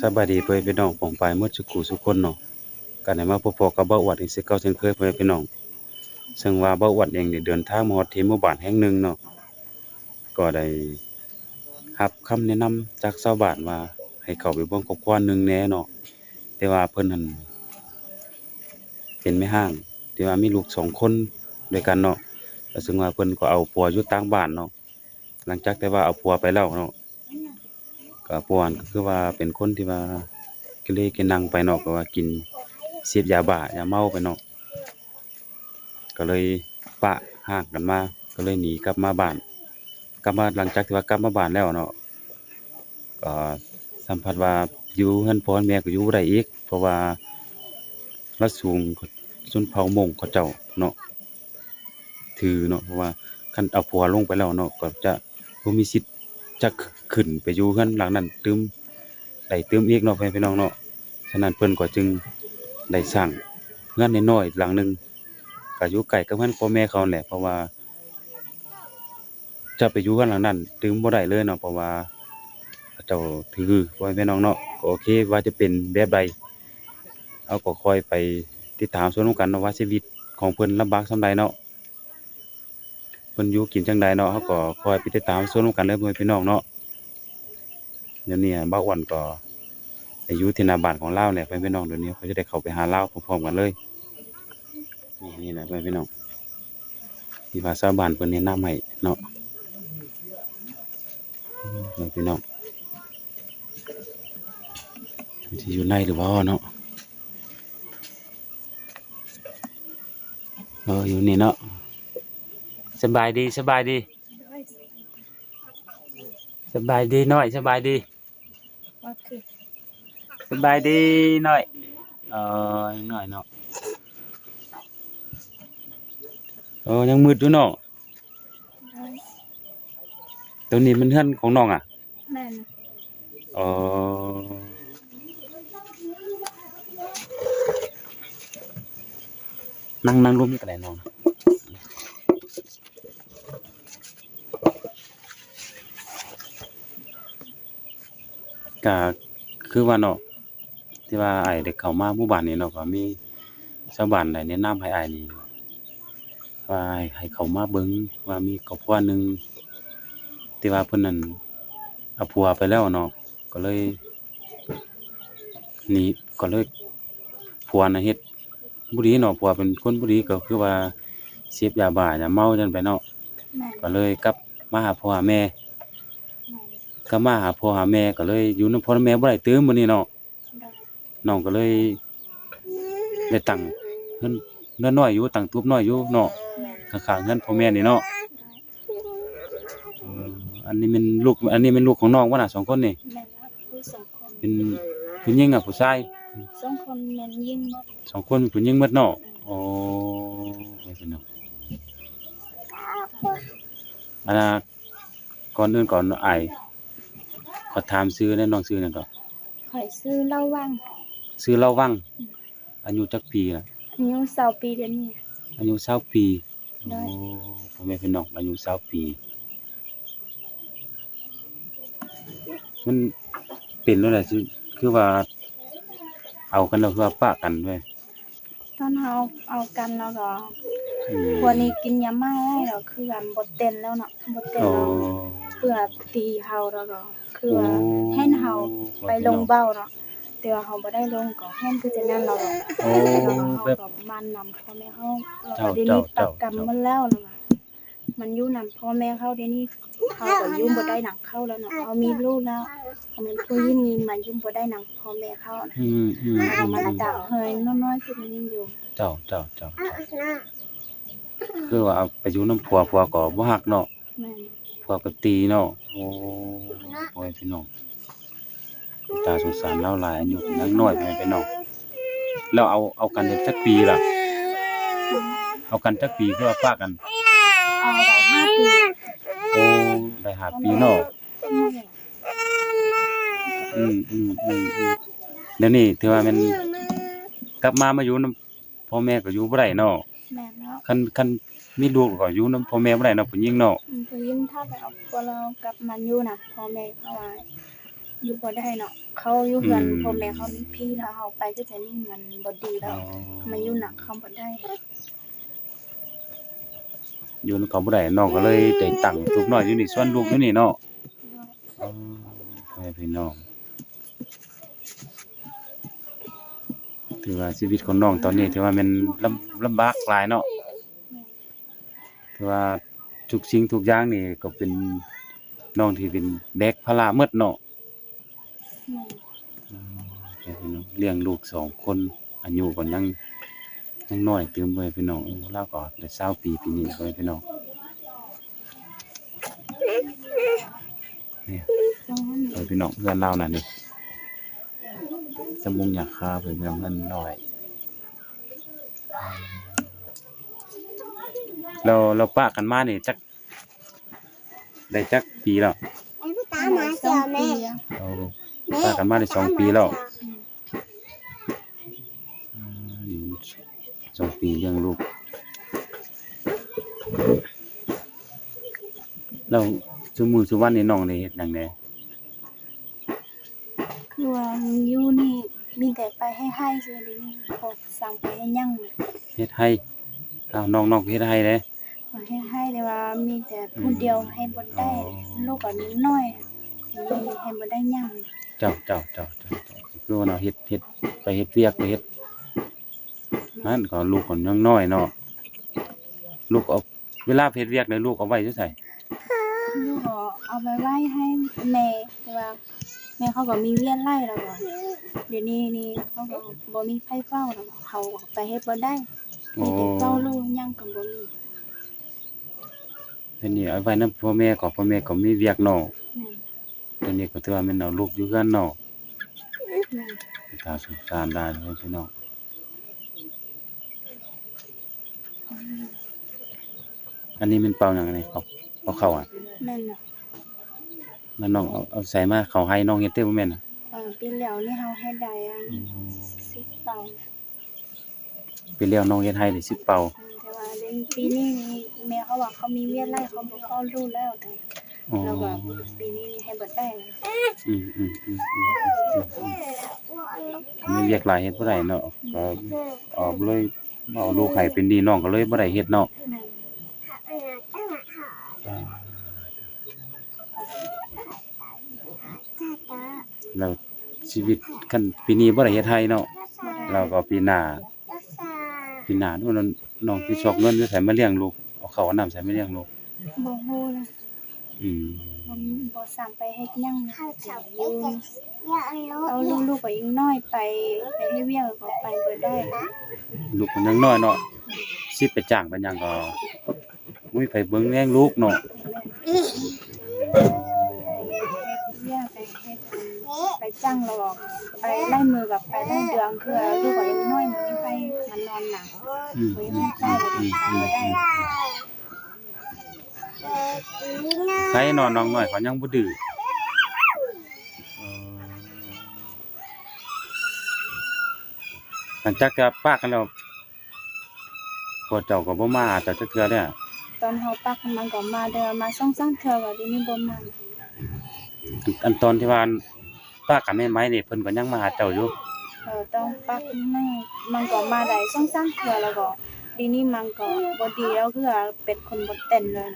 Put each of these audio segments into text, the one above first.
สบายดีเพื่อนพี่น้องป่องปลายเมื่อสุกูสุกคนเนาะกันได้มาพบๆกับเบ้าอวดอีกสิเก่าเช่นเคยเพื่อนพี่น้องซึ่งว่าเบ้าอวดเองได้เดินทางมาฮอดที่หมู่บ้านแห่งหนึ่งเนาะก็ได้รับคำแนะนำจากชาวบ้านว่าให้เข้าไปเบิ่งครอบครัวหนึงแหน่เนาะแต่ว่าเพิ่นนั่นเป็นแม่ห้างที่ว่ามีลูกสองคนด้วยกันเนาะแล้วซึ่งว่าเพิ่นก็เอาผัวอยู่ต่างบ้านเนาะหลังจากที่ว่าเอาผัวไปแล้วเนาะ ก็ป่วนก็คือว่าเป็นคนที่ว่าเกเรเกนังไปเนาะก็ว่ากินเสพยาบ้ายาเมาไปเนาะก็เลยปะห่างกันมา ก็เลยหนีกลับมาบ้าน กลับมาหลังจากที่ว่ากลับมาบ้านแล้วเนาะก็สัมผัสว่าอยู่เฮือนพ่อเฮือนแม่ก็อยู่ได้อีก เพราะว่าราสูงชนเผ่ามงเขาเจ้าเนาะถือเนาะเพราะว่าคันเอาผัวลงไปแล้วเนาะก็จะบ่มีสิทธิ์ จะขึ้นไปอยู่เฮือนหลังนั้นตึมได้ตึมอีกเนาะพี่น้องเนาะฉะนั้นเพิ่นก็จึงได้สร้างเฮือนน้อยๆหลังหนึ่งก็อยู่ใกล้กับเฮือนพ่อแม่เขาแหละเพราะว่า จะไปอยู่เฮือนหลังนั้นตึมบ่ได้เลยเนาะเพราะว่าเจ้าถือพ่อแม่พี่น้องเนาะก็โอเคว่าจะเป็นแบบใดเอาก็คอยไปติดตามส่วนของกันเนาะว่าชีวิตของเพิ่นลำบากส่ำใดเนาะ เพิ่นอยู่กินจังใดเนาะเฮาก็คอยไปติดตามส่วนของกันเด้อพ่อแม่พี่น้องเนาะเดี๋ยวนี้บ่าวอ้วนก็ไปอยู่ที่นาบานของลาเนี่ยพ่อแม่พี่น้องเดี๋ยวนี้เขาจะได้เข้าไปหาเลาพร้อมๆกันเลยนี่นี่แหละพ่อแม่พี่น้องที่ว่าชาบานเพิ่นแนะนำให้เนาะพ่อแม่พี่น้องที่อยู่ในหรือบ่าเนาะเอออยู่นี่เนาะ สบายดีสบายดีสบายดีหน่อยสบายดีว่าคือสบายดีหน่อยเออหน่อยเนาะเออยังมืดอยู่เนาะตัวนี้มันเฮือนของน้องอะแม่นเออนั่งนั่งร่มกันได้น้อง ก็คือว่าเนาะที่ว่าไอ้ายได้เข้ามาหมู่บ้านนี้เนาะก็มีชาวบ้านได้แนะนำให้อ้ายนี่ว่าให้ให้เข้ามาเบิ่งว่ามีครอบครัวหนึงที่ว่าเพิ่นนั่นเอาผัวไปแล้วเนาะก็เลยหนีก็เลยผัวน่ะเฮ็ดบ่ดีเนาะผัวเป็นคนบ่ดีก็คือว่าเสพยาบ้ายาเมาจังไปเนาะก็เลยกลับมาหาพ่อหาแม่แม่ ก็มาหาพ่อหาแม่ก็เลยอยู่นำพ่อและแม่บ่ได้ตื่มมื้อนี้เนาะได้น้องก็เลยได้ตั้งเงินเงินน้อยอยู่ตั้งตูบน้อยอยู่เนาะแม่นข้างๆเงินพ่อแม่นี่เนาะเอออันนี้เป็นลูกอันนี้เป็นลูกของน้องบ่น่ะสองคนนี่แม่นครับผู้สองคนเป็นผู้หญิงกับผู้ชายสองคนแม่นยิ่งหมดสองคนเป็นผู้หญิงหมดเนาะโอ้ไม่เป็นเนาะอันน่ะก่อนอื่นก่อนอ้าย ขอถามชื่อแน่น้องชื่อนั่นก็ข่อยซื้อเหล้าว่างชื่อเล่าวังอายุจักปีล่ะอายุ20ปีเดือนนี้ อายุ20ปีได้โอ้พ่อแม่พี่น้องอายุ20ปี มันเป็นแล้วแหละคือคือว่า เอากันแล้วคือว่าปะกันเว้ยตอนเฮาเอากันแล้วก็อืมวันนี้กินยาเมาแล้วคือกันบ่เต้นแล้วเนาะบ่เต้นโอ้แล้วเพื่อตีเฮาแล้วก็ คือว่าโอ้ให้เฮาไปลงเบ้าเนาะแต่ว่าเฮาบ่ได้ลงก็แฮ่นคือจะนั่นเราก็โอ้แล้วก็เฮาแบบก็มันนำพ่อแม่เฮาแล้วเจ้าก็เดี๋ยวนี้เจ้าปรับกรรมเจ้ามันแล้วนะมันอยู่นำพ่อแม่เขาเดี๋ยวนี้เขาก็ยุ่งบ่ได้หนังเข้าแล้วเนาะเขามีลูกแล้วเขาเป็นผู้ยิ่งมีมันยุ่งบ่ได้หนังพ่อแม่เขานะอืมอืมเอาอืมมันอืมต่างเฮยน้อยๆคือมันยังอยู่เจ้าเจ้าเจ้าเจ้าคือว่าเอาไปอยู่น้ำผัวผัวก็บ่ฮักเนาะแม่น ผัวก็ตีเนาะโอ้โอ้ยพี่น้องตาสงสารเราหลายอายุยังน้อยไปพี่น้องแล้วเอาเอากันได้จักปีล่ะ เอากันจักปีคือว่าปะกันเอาได้ห้าปีโอ้ได้หาปีเนาะอืมอืมอืมอืมเดี๋ยวนี้ถือว่ามันกลับมามาอยู่นํพ่อแม่ก็อยู่บ่ได้เนาะแม่นแล้วคันคัน มีลูกก็อยู่นํพ่อแม่บ่ได้เนาะผู้หญิงเนาะอืมผู้ยิ่งถ้าไปเอาพวกเรากลับมันอยู่น่ะพ่อแม่เขาว่าอยู่บ่ได้เนาะเขาอยู่เฮือนอืมพ่อแม่เขามีพี่แล้วเฮาไปก็จะนี่มันบ่ดีแล้อ๋วอมาอยู่หนักเขาบ่ได้อยู่นำเขาบ่ได้น้องก็เลยได้ตั้งลูกน้อยอยู่นี่ส่วนลูกอยู่นี่เนาะอ๋อพ่อแม่พี่น้องถือว่าชีวิตของน้องตอนนี้ถือว่าแมันลำลำบากหลายเนาะถือ ว่าทุกสิ่งทุกอย่างนี่ก็เป็นน้องที่เป็นแบกภาระหมดเนาะแม่นพ่อแม่พี่น้อเลี้ยงลูกสองคนอายุก็ยังยังน้อยเติมไปพี่น้องเออเราก็ได้20ปีปีนี้พ่อแม่พี่น้องนี่เออพี่น้องเพื่อนเราน่ะนี่สมุงอยากคาเพิ่นเงินหน้อย เราเราปะกันมานี่จักได้จักปีแล้วตามหาเสือแม่เราปะกันมาได้สองปีแล้วอืมอยู่สองปีเลี้ยงลูกเราซุมือซุวันนี่น้องได้เฮ็ดหยังแหน่คือว่าอยู่นี่มีแต่ไปให้ให้ซื่อเดี๋ยวนี้พอสั่งไปให้ยังเฮ็ดให้อ้าวน้องน้องเฮ็ดให้เด้มาให้ให้แต่ ว่ามีแต่ผู้เดียวให้บ่ได้อ๋อลูกก็นิดหน่อยมีให้บ่ได้ยังเจ้าเจ้าเจ้าเจ้าเจ้าคือว่าเนาะเฮ็ดเฮ็ดไปเฮ็ดเวียกไปเฮ็ดนั่นก็ลูกก็ยังน้อยเนาะลูกเอาเวลาเฮ็ดเวียกเนี่ยลูกเอาไว้จังไสลูกก็เอาไปไว้ให้แม่แต่ว่าแม่เขาก็มีเวียนไล่แล้วก็เดี๋ยวนี้นี่เขาก็บ่มีไผเฝ้าแล้วเขาก็ไปเฮ็ดบ่ได้โอ้มีแต่เฝ้าลูกยังก็บ่มี เพิ่นนี่เอาไว้นำพ่อแม่ก็พ่อแม่ก็มีเวียกเนาะแม่นเพิ่นนี่ก็ถือว่าแม่นเอาลูกอยู่กันเนาะแม่นตาสงสารได้เลยพี่น้องอันนี้มันเป่าหยังนี่เอาเอาเข้าอะแม่นน่ะแล้วน้องเอาเอาใส่มาเข้าให้น้องเฮ็ดเด้บ่แม่นน่ะเออปีแล้วนี่เฮาเฮ็ดได้อันอืม10เป่าไปแล้วน้องเฮ็ดให้ได้10เป่าแต่ว่า เดือนปีนี้นี่แม่เขาว่าเขามีเวียนไล่เขาบ่เข้ารู้แล้วแต่อ๋อแล้วก็ปีนี้ให้บ่ได้อืมอืมอืมอืมอืมอืมมีเวียกหลายเฮ็ดบ่ได้เนาะก็ออกเลยเอาลูกให้เป็นดีน้องก็เลยบ่ได้เฮ็ดเนาะแม่นแล้วชีวิตคันปีนี้บ่ได้เฮ็ดให้เนาะแล้วก็ปีหน้าปีหน้านู่น น้องสิชอกเงินอยู่ไสมาเลี้ยงลูกเอาข้าวเอาน้ำใส่มาเลี้ยงลูกบ่ฮู้นะอืมบ่บ่สั่งไปเฮ็ดหยังนะข้าวเดี๋เฉายวไม่อยู่จะอย่าเอาเอาลูกๆก็ยังน้อยไปไปให้เวียกก็ไปบ่ได้ลูกมันยังน้อยเนาะสิไปจ้างไปหยังก็บ่มีไผเบิ่งแย่งลูกเนาะ เวียกไปเฮ็ดไป จ้างเราบอกไปไล่มือกับไปไล่เดืองคือลูกก็ยังน้อยมันยังไปมันนอนหนักอืมบ่ยังได้เลยไปบ่ได้ใครนอนน้องน้อยเขายังบ่ดื้อเออหลังจากจะปากกันแล้วพวกเจ้าก็บ่มาหาเจ้าจักเทื่อเนี่ย ตอนเฮาปักมันก็มาเด้อมาซ่องๆเทื่อก็ทีนี้บ่มาอันตอนที่ว่า ปากกับแม่ไม้นี่เพิ่นก็ยังมาหาเจ้าอยู่เออต้องปักไม่มันก็มาได้ซ่องๆเทื่อแล้วก็ทีนี้มันก็บ่ดีแล้วคือเป็นคนบ่เต้นเลย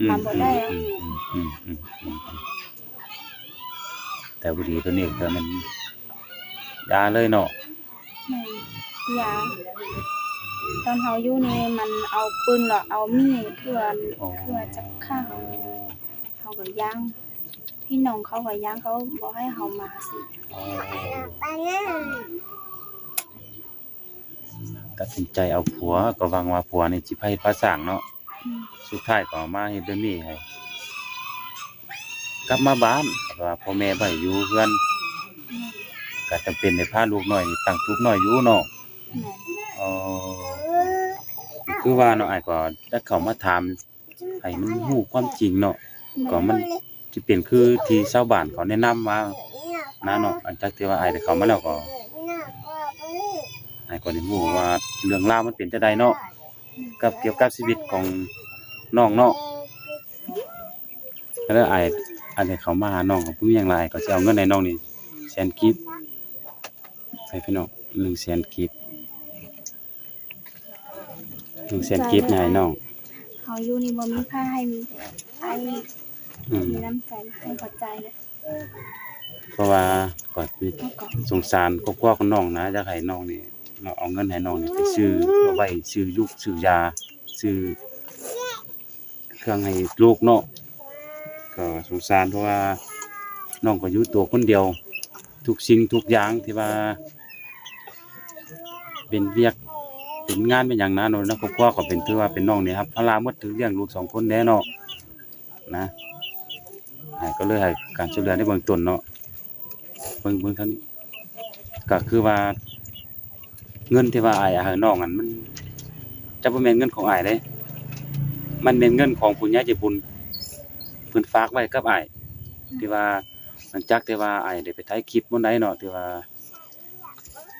อืมทำบ่ได้อะอืมอืมอืมอืมอืมแต่บ่ดีตัวนี้ก็มันยาเลยเนาะแม่นยาตอนเฮาอยู่นี่มันเอาปืนหรอเอามีดคือว่าอ๋อคือว่าจะฆ่าเฮาเฮาก็ย่าง พี่น้องเขาก็ย่างเขาบ่ให้เฮามาสิอ๋อไปนั่นตัดสินใจเอาผัวก็หวังว่าผัวนี่สิไผพาสร้างเนาะอืมสุดท้ายก็มาเฮ็ดแบบนี้ให้กลับมาบ้านเพราะว่าพ่อแม่บ่ให้อยู่เฮือนก็จำเป็นได้พาลูกน้อยนี่ตั้งทุกข์น้อยอยู่เนาะแม่นอ๋อคือว่าเนาะอ้ายก็ได้เข้ามาถามให้มันฮู้ความจริงเนาะก็มัน สิเป็นคือที่ชาวบ้านเขาแนะนำมานะเนาะหลังจากที่ว่าอ้ายได้เข้ามาแล้วก็อ้ายก็ได้รู้ว่าเรื่องราวมันเป็นจังไดเนาะกับเกี่ยวกับชีวิตของน้องเนาะแล้วอ้อันนี้เขามาหาน้องก็บ่มีหยังหลายก็สิเอาเงินให้น้องนี่แสนกีบให้พี่น้อง1แสนกีบ1แสนกีบให้น้องเฮาอยู่นี่บ่มีผ้าให้มีไอ้ อืมมีน้ำใจให้ขอบใจนะเพราะว่าก็มีแล้วก็สงสารครอบครัวของน้องนะอยากให้น้องนี่เนาะเอาเงินให้น้องนี่ไปซื้อเอาไว้ซื้อลูกซื้อยาซื้อเครื่องให้ลูกเนาะก็สงสารเพราะว่าน้องก็อยู่ตัวคนเดียว ทุกสิ่งทุกอย่างที่ว่า เป็นเวียกเป็นงานเป็นอย่างนั้นเนาะนะครอบครัวก็เป็นถือว่าเป็นน้องนี่ครับภาระหมดถือเลี้ยงลูกสองคนแน่เนาะนะ ให้ก็เลยให้การช่วยเหลือในเบื้องต้นเนาะเบิ่งเบิ่งท่านก็คือว่า เงินที่ว่าอ้ายหน้องอันมันจะบ่แม่นเงินของอ้ายเด้มันเป็นเงินของผู้ใหญ่ใจบุญเพิ่นฝากไว้กับอ้ายที่ว่าหลังจากที่ว่าอ้ายได้ไปถ่ายคลิปบ่ได้เนาะที่ว่า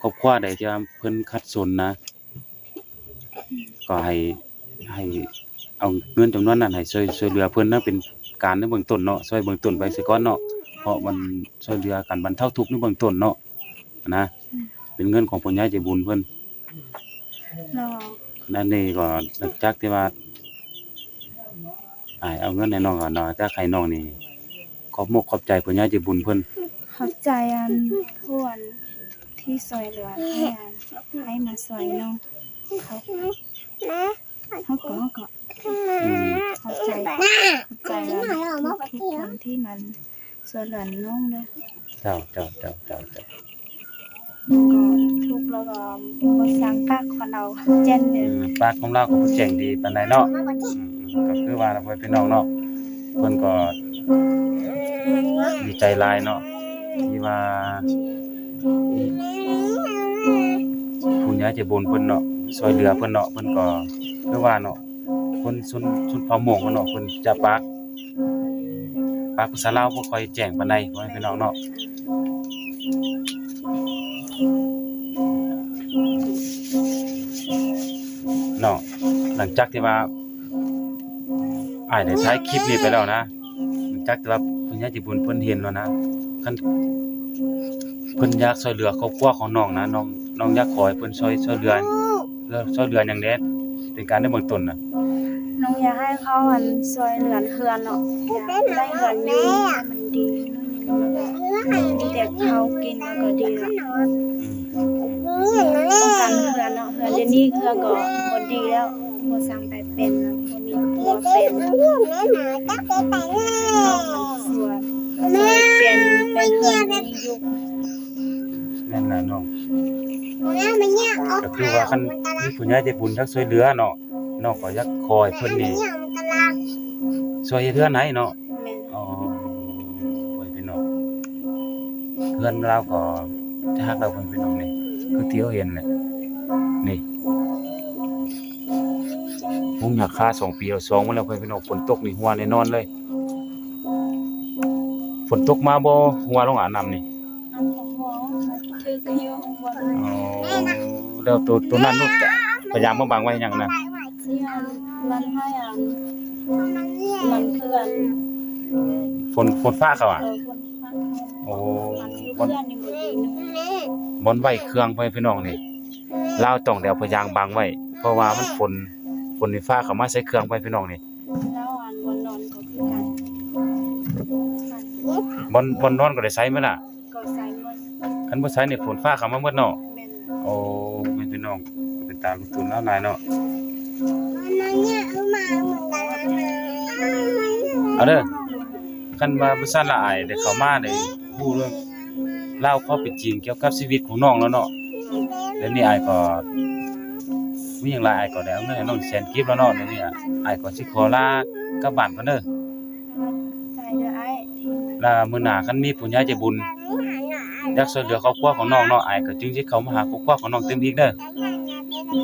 ครอบครัวใดที่ว่าเพิ่นขัดสนนะ ก็ให้ให้เอาเงินจำนวนนั้นให้ช่วยช่วยเหลือเพิ่นนะเป็น การในเบื้องต้นเนาะช่วยเบื้องต้นไปซิก่อนเนาะเพราะมันช่วยเหลือกันบรรเทาทุกข์ในเบื้องต้นเนาะนะเป็นเงินของผู้ใหญ่ใจบุญเพิ่นแล้วนั่นนี่ก็หลังจากที่ว่าอ้ายเอาเงินให้น้องก่อนเนาะจากให้น้องนี่ขอบมกขอบใจผู้ใหญ่ใจบุญเพิ่นขอบใจอันผู้อันที่ซอยเหลือให้อันให้มาซอยน้องเขานะเขาก็เขาก็อืมขอบ ใจขอบใจอันทุกคนที่มันซอยเหลือน้องเลยเจ้าเจ้าเจ้าเจ้าเจ้าก็ทุกข์แล้วก็บ่สร้างปากของเราเจนเด้อือมปากของเราก็บ่แจ้งดีปานใดเนาะอืมอืมก็คือว่าเพิ่นเป็นน้องเนาะเพิ่นก็ดีใจหลายเนาะที่ว่าผู้ใหญ่ใจบุญเพิ่นเนาะช่วยเหลือเพิ่นเนาะเพิ่นก็คือว่าเนาะ คนชนชนเผ่าหม่งมันเนาะเพิ่นจะปากปากภาษาลาวบ่ค่อยแจ้งปานใดพ่อแม่พี่น้องเนาะเนาะหลังจากที่ว่าอ้ายได้ถ่ายคลิปนี้ไปแล้วนะหลังจากที่ว่าเพิ่นญาติบุญเพิ่นเห็นแล้วนะคันเพิ่นอยากช่วยเหลือครอบครัวของน้องนะน้องน้องอยากขอให้เพิ่นช่วยช่วยเหลือเพื่อช่วยเหลือหยังแน่เป็นการในเบื้องต้นน่ะ น้องอยากให้เขาอันซอยเหลือนเฮือนเนาะอยากได้เฮือนอยู่ให้มันดีมีแต่เขากินก็ดีแล้วต้องการเฮือนเนาะเฮือนเดี๋ยวนี้เฮือนก็บ่ดีแล้วบ่สั่งไปเป็นแล้วบ่มีผัวเป็นเนาะมันสวยสวยเป็นเป็นเฮือนมียุคนั่นน่ะน้องก็คือว่าคันมีผู้ใหญ่ใจบุญทักช่วยเหลือเนาะ น้องก็อยากคอยเพิ่นนี่ช่วยเฮ็ดเทือนให้เนาะแม่นอ๋อโอ้ยพี่น้องเพื่อนเราก็ทักเราเพิ่นพี่น้องนี่คือที่เขาเห็นแหละนี่ผมอยากค่าสองปีเอาสองมาแล้วเพิ่นพี่น้องฝนตกนี่หัวแน่นอนเลยฝนตกมาบ่หัวลงอาบน้ำนี่น้องของหัวถือคิวบ่ได้อ๋อแล้วตัวตัวนั้นลูกจะพยายามมาบังไว้หยังนะเสีย นมันให้อันมันเพื่อนฝนฝนฟ้าเขาอะเออคนฟังโอ้มันอยู่บอนเพื่อนนี่บ่ดีเนาะบอนไว้เครื่องไว้พี่น้องนี่ลาวต้องได้เอาพยางบังไว้ เพราะว่ามันฝนฝนฟ้าเข้ามาใส่เครื่องไว้พี่น้องนี่แล้วอันบ่นอนก็คือกันบอนบอนนอนก็ได้ใช้มั้ยล่ะก็ใส่มันคันบ่ใช้นี่ฝนฟ้าเข้ามาหมดเนาะแม่นโอ้แม่พี่น้องเป็นตาลูกตุนแล้วนายเนาะ เอาเด้อคันว่าบ่ซั่นละอายได้เข้ามาได้ฮู้เรื่องเล่าวความเป็นจริงเกี่ยวกับชีวิตของน้องแล้วเนาะเดี๋ยวนี้อายก็มีหยังหลายอายก็ได้เอาเงินให้น้องแสนกิฟแล้วเนาะเดี๋ยวนี้อะอายก็สิขอลากลับบ้านก่อนเด้อใจเด้อไอ้แลามื้อหน้าคันมีผู้ใหญ่ใจบุญอยากช่วยเหลือครอบครัวของน้องเนาะอายก็จึงสิเข้ามาหาครอบครัวของน้องเต็มอีกเด้อ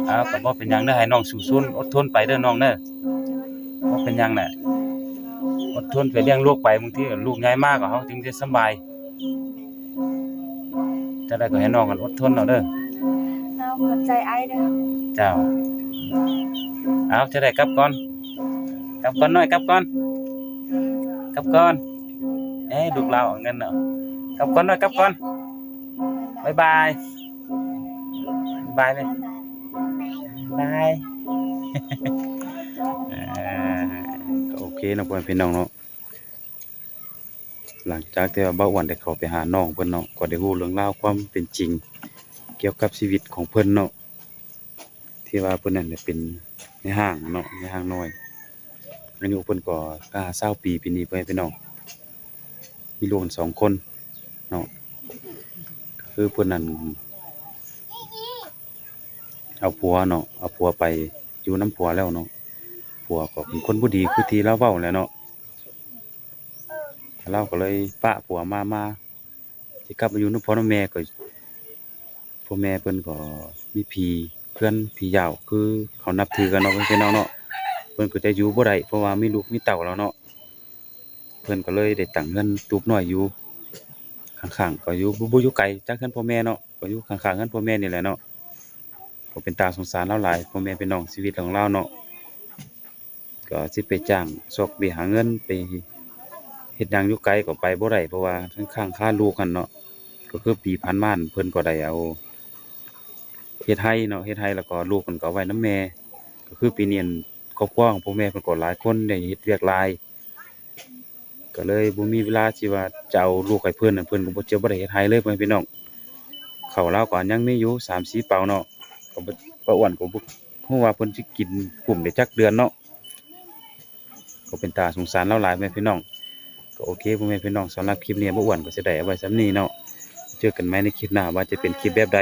อ้าวก็บ่เป็นหยังเด้อให้น้องสู้ๆอดทนไปเด้อน้องเด้อบ่เป็นหยังน่ะอดทนไปเลี้ยงลูกไปบางทีลูกใหญ่มากก็เฮาจึงจะสำบายจะได้ก็ให้น้องกันอดทนเอาเด้อแล้วขอบใจไอ้เด้อเจ้าเอาจะได้กลับก่อนกลับก่อนหน่อยกลับก่อนกลับก่อนเอ้ยลูกเราเอาเงินเนาะกลับก่อนหน่อยกลับก่อนบ๊ายบายบ๊ายบายเลย บายเอ่อก็โอเคนะพ่อพี่น้องเนาะหลังจากที่ว่าเบ้าอ้วนได้เข้าไปหาน้องเพิ่นเนาะก็ได้รู้เรื่องราวความเป็นจริง เกี่ยวกับชีวิตของเพิ่นเนาะที่ว่าเพิ่นนั่นน่ะเป็นในห้างเนาะในห้างน้อยอายุเพิ่นก็กล้า20ปีปีนี้พ่อแม่พี่น้องมีลูกสองคนเนาะคือเพิ่นนั่น เอาผัวเนาะเอาผัวไปอยู่น้ำผัวแล้วเนาะผัวก็เป็นคนบ่ดีคือที่เราเว้าแหล้วเนาะเราก็เลยปะผัวมามาสิกลับมาอยู่น้ำพ่อนำแม่ก็พ่อแม่เพิ่นก็มีพี่เพื่อนพี่ยาวคือเขานับถือกันเนาะเพิ่นน้องเนาะเพิ่นก็จะอยู่บ่ได้เพราะว่ามีลูกมีเต้าแล้วเนาะเพิ่นก็เลยได้ตั้งเงินตูบน้อยอยู่ข้างๆก็อยู่บ่บ่อยู่ไกลจากเฮือนพ่อแม่เนาะก็อยู่ข้างๆเฮือนพ่อแม่นี่แหละเนาะ ก็เป็นตาสงสารเราหลายพ่อแม่พี่น้องชีวิตของเราเนาะก็สิไปจ้างซอกเบี้ยหาเงินไปเฮ็ดหยังอยู่ไกลก็ไปบ่ได้เพราะว่าทั้งข้างค่าลูกกันเนาะก็คือปีผ่านม่านเพิ่นก็ได้เอาเฮ็ดไร่เนาะเฮ็ดไร่แล้วก็ลูกเพิ่นก็เอาไว้น้ำแม่ก็คือปีเนี้อั่นครอบครัวของพ่อแม่เพิ่นก็หลายคนได้เฮ็ดเวียกหลาย ก็เลยบ่มีเวลาที่ว่าจะเอาลูกให้เพิ่นน่ะเพิ่นก็บ่เจอบ่ได้เฮ็ดไร่เลยพ่อแม่พี่น้องข้าวเราก็ยังมีอยู่3-4เป่าเนาะ ก็บ่ป้าอ้วนก็บ่ฮู้ว่าเพิ่นสิกินกลุ่มได้จักเดือนเนาะก็เป็นตาสงสารเราหลายแม่พี่น้องก็โอเคพ่อแม่พี่น้องสำหรับคลิปนี้บ่อ้วนก็สิได้เอาไว้ส่ำนี้เนาะเจอกันใหมในคลิปหน้าว่าจะเป็นคลิปแบบใด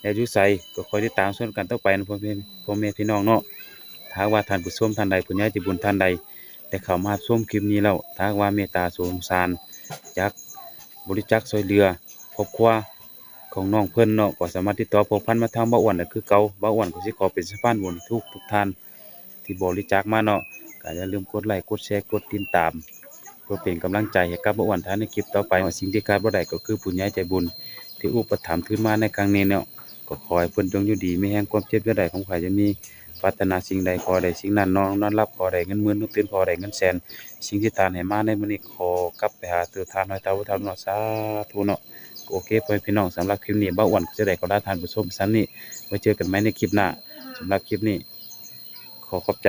แล้วยู่ไสก็คอยติดตามชมกันต่อไปนะพ่อแม่พ่อแม่พี่น้องเนาะถ้าว่าท่านผู้ชมท่านใดผู้ใหญ่ใจบุญท่านใดได้เข้ามาชมคลิปนี้แล้วถ้าว่าเมตตาสงสารอยากบริจาคช่วยเหลือครอบครัว ของน้องเพิ่อนเนาะก็สามารถติดต่อพบพันมาทางบ่อ้วนได้คือเก่าบ่อ้วนก็สิขอเป็นสะพานบุญทุกทุกท่านที่บริจาคมาเนาะก็อย่าลืมกดไลค์กดแชร์กดติดตามเพื่อเป็นกำลังใจให้กับบ่อ้วนท่านในคลิปต่อไปสิ่งที่ขาดบ่ได้ก็คือผู้ใหญ่ใจบุญ ที่อุปถัมภ์ขึ้นมาในครั้งนี้เนาะก็ขอให้เพิ่อนจงอยู่ดีไมีแห่งความเจ็บอย่าได้ของใครจะมีปรารถนาสิ่งใดขอได้สิ่งนั้นน้องนอนรับขอได้เงินหมื่นนตื่นขอได้เงินแสนสิ่งที่ทานให้มาในมื้อนี้ขอกลับไปหาตัวทานน้อยตาบ่ทำเนาะสาธุเนาะ โอเคพ่อมพี่น้องสำหรับคลิปนี้บ้าอ้วนก็จะได้ขอลาท่านผู้ชมซ้ำนี้ไว้เจอกันไหมในคลิปหน้าสำหรับคลิปนี้ ขอขอบใจ